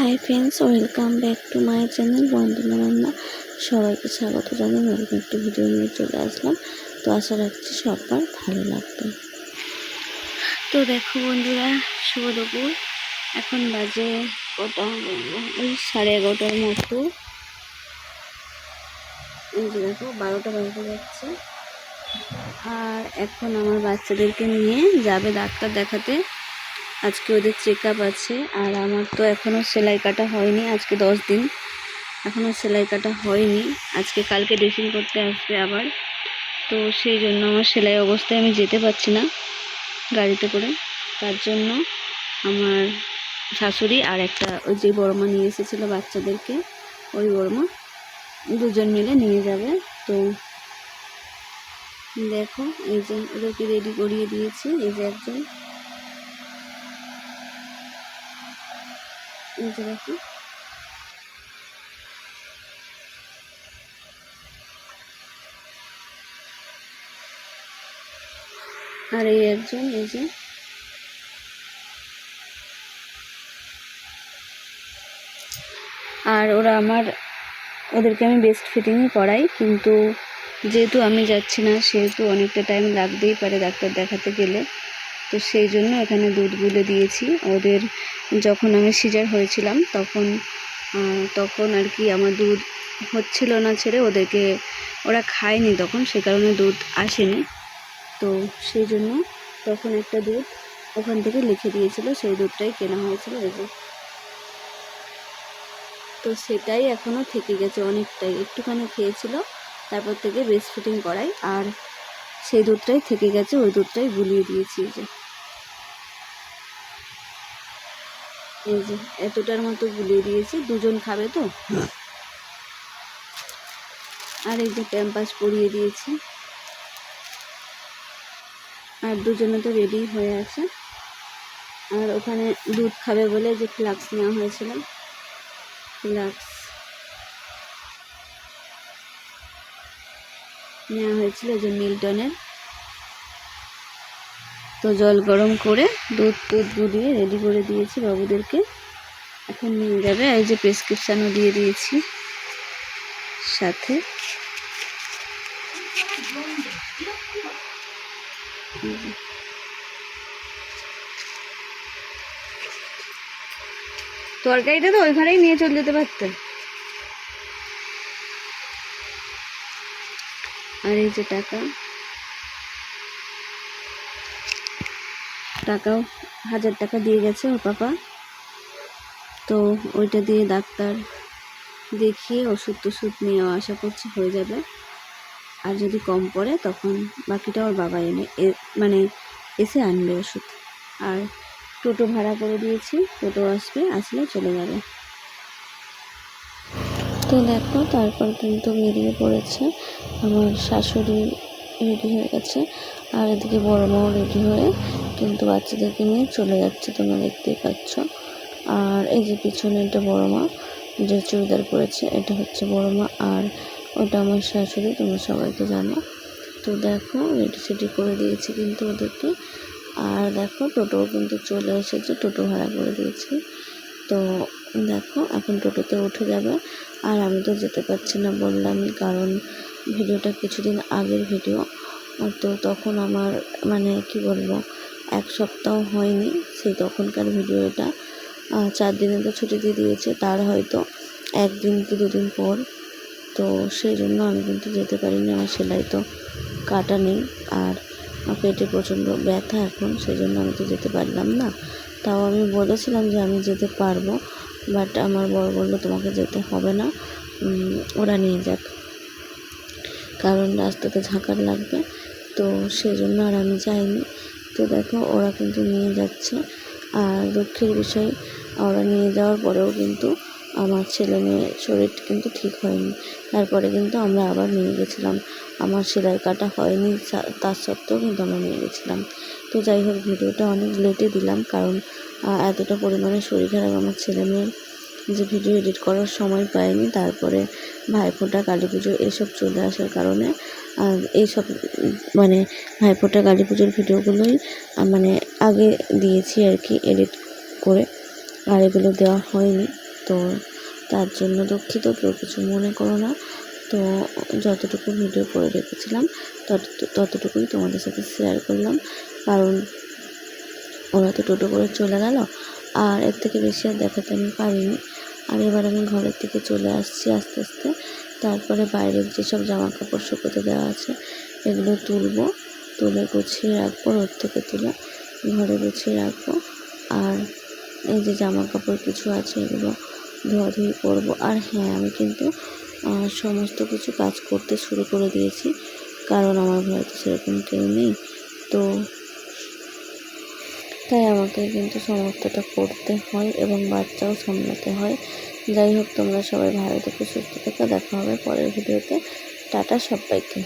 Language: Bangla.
Hi friends welcome back to my channel Bandana Ranna সবাইকে স্বাগত জানাই। নতুন একটি ভিডিও নিয়ে চলে আসলাম। তো আশা রাখছি সবার ভালো লাগবে। তো দেখো বন্ধুরা, শুভ দুপুর। এখন বাজে কটা ওই সাড়ে এগারোটার মতো। দেখো, বারোটা বাজতে যাচ্ছে। আর এখন আমার বাচ্চাদেরকে নিয়ে যাবে ডাক্তার দেখাতে। আজকে ওদের চেক আছে, আর আমার তো এখনও সেলাই কাটা হয়নি আজকে দশ দিন। এখনও সেলাই কাটা হয়নি, আজকে কালকে ড্রেসিং করতে আসবে আবার। তো সেই জন্য আমার সেলাই অবস্থায় আমি যেতে পারছি না গাড়িতে করে। তার জন্য আমার শাশুড়ি আর একটা ওই যে বড়মা নিয়ে এসেছিল বাচ্চাদেরকে, ওই বড়মা দুজন মিলে নিয়ে যাবে। তো দেখো, এই যে ওদেরকে রেডি করিয়ে দিয়েছি, এই যে একজন। যে দেখো আর এই একজন, এই যে। আর ওরা আমার, ওদেরকে আমি বেস্ট ফিটিংই করাই কিন্তু যেহেতু আমি যাচ্ছি না, সেহেতু অনেকটা টাইম লাগতেই পারে ডাক্তার দেখাতে গেলে। তো সেই জন্য এখানে দুধ গুলে দিয়েছি। ওদের যখন আমি সিজার হয়েছিলাম তখন তখন আর কি আমার দুধ হচ্ছিল না ছেড়ে ওদেরকে, ওরা খায়নি তখন, সে কারণে দুধ আসেনি। তো সেই জন্য তখন একটা দুধ ওখান থেকে লিখে দিয়েছিল, সেই দুধটাই কেনা হয়েছিল এই যে। তো সেটাই এখনও থেকে গেছে অনেকটাই, একটুখানি খেয়েছিল, তারপর থেকে বেস্ট ফিটিং করাই। আর সেই দুধটাই থেকে গেছে, ওই দুধটাই গুলিয়ে দিয়েছি যে। এই যে, এতটার মতো গুলিয়ে দিয়েছি, দুজন খাবে তো? আর এই যে প্যাম্পাস পরিয়ে দিয়েছি। আর দুজনে তো রেডি হয়ে আছে। আর ওখানে দুধ খাবে বলে যে ফ্লাক্স নেওয়া হয়েছিল। ফ্লাক্স নেওয়া হয়েছিল যে মিল্টনের। তো জল গরম করে দুধ টুধ গুলিয়ে রেডি করে দিয়েছি বাবুদেরকে। এখন নিয়ে যাবে, এই যে প্রেসক্রিপশানও দিয়ে দিয়েছি সাথে। তরকারিটা তো ওই ঘরেই নিয়ে চলে যেতে পারতেন। আর এই যে টাকা। টাকাও হাজার টাকা দিয়ে গেছে ওর পাপা। তো ওইটা দিয়ে ডাক্তার দেখিয়ে ওষুধ টষুধ নিয়েও আশা করছি হয়ে যাবে। আর যদি কম পড়ে তখন বাকিটা ওর বাবা এনে মানে এসে আনবে ওষুধ। আর টোটো ভাড়া করে দিয়েছি, টোটো আসবে, আসলে চলে যাবে। তো দেখো, তারপর কিন্তু বেরিয়ে পড়েছে। আমার শাশুড়ি রেডি হয়ে গেছে। আর এদিকে বড় মাও রেডি হয়ে কিন্তু বাচ্চাদেরকে নিয়ে চলে যাচ্ছে, তোমরা দেখতেই পাচ্ছ। আর এই যে পিছনে এটা বড় মা, যে চুড়িদার পরেছে, এটা হচ্ছে বড় মা আর ওটা আমার শাশুড়ি, তোমরা সবাইকে জানো। তো দেখো রেডি সেডি করে দিয়েছি কিন্তু ওদেরকে। আর দেখো টোটো কিন্তু চলে এসেছে, টোটো ভাড়া করে দিয়েছি। তো দেখো, এখন টোটোতে উঠে যাবে। আর আমি তো যেতে পারছি না বললামই, কারণ ভিডিওটা কিছুদিন আগের ভিডিও। তো তখন আমার মানে কি বলব, এক সপ্তাহ হয়নি সেই তখনকার ভিডিও এটা চার দিনে তো ছুটি দিয়ে দিয়েছে, তার হয়তো একদিন কি দুদিন পর। তো সেই জন্য আমি কিন্তু যেতে পারিনি, আমার সেলাই তো কাটা নেই আর পেটে প্রচণ্ড ব্যথা এখন, সেই জন্য আমি তো যেতে পারলাম না। তাও আমি বলেছিলাম যে আমি যেতে পারব, বাট আমার বড় বলল তোমাকে যেতে হবে না। ওরা নিয়ে যাক। কারণ রাস্তাতে ঝাঁকার লাগবে। তো সেজন্য আর আমি যাইনি। তো দেখো, ওরা কিন্তু নিয়ে যাচ্ছে। আর দুঃখের বিষয়, ওরা নিয়ে যাওয়ার পরেও কিন্তু আমার ছেলে মেয়ে শরীর কিন্তু ঠিক হয়নি। তারপরে কিন্তু আমরা আবার নিয়ে গেছিলাম। আমার সেলাই কাটা হয়নি তার সত্ত্বেও কিন্তু আমরা নিয়ে গেছিলাম। তো যাই হোক, ভিডিওটা অনেক লেটে দিলাম কারণ এতটা পরিমাণে শরীর খারাপ আমার ছেলে মেয়ের। যে ভিডিও এডিট করার সময় পাইনি, তারপরে ভাইফোঁটা কালী পুজো এসব চলে আসার কারণে, আর এইসব মানে ভাইফোঁটা কালী পুজোর ভিডিওগুলোই মানে আগে দিয়েছি আর কি এডিট করে, আর এগুলো দেওয়া হয়নি। তো তার জন্য দুঃখিত, কেউ কিছু মনে করো না। তো যতটুকু ভিডিও করে রেখেছিলাম, তত, ততটুকুই তোমাদের সাথে শেয়ার করলাম। কারণ ওরা তো টোটো করে চলে গেল, আর এর থেকে বেশি আর দেখাতে আমি পারিনি। আর এবার আমি ঘরের থেকে চলে আসছি আস্তে আস্তে। তারপরে বাইরের যেসব জামা কাপড় শুকোতে দেওয়া আছে, এগুলো তুলবো। তুলে গুছিয়ে রাখব, রোদ থেকে তুলে ঘরে গুছিয়ে রাখব। আর এই যে জামা কাপড় কিছু আছে, এগুলো ধোয়াধুয়ি করব। আর হ্যাঁ আমি কিন্তু সমস্ত কিছু কাজ করতে শুরু করে দিয়েছি। কারণ আমার ঘরে তো সেরকম কেউ নেই। তো তাই আমাকে কিন্তু সমস্তটা করতে হয় এবং বাচ্চাও সামলাতে হয়। যাই হোক, তোমরা সবাই ভালো থেকে, সুস্থ থেকে। দেখা হবে পরের ভিডিওতে। টাটা সবাইকে।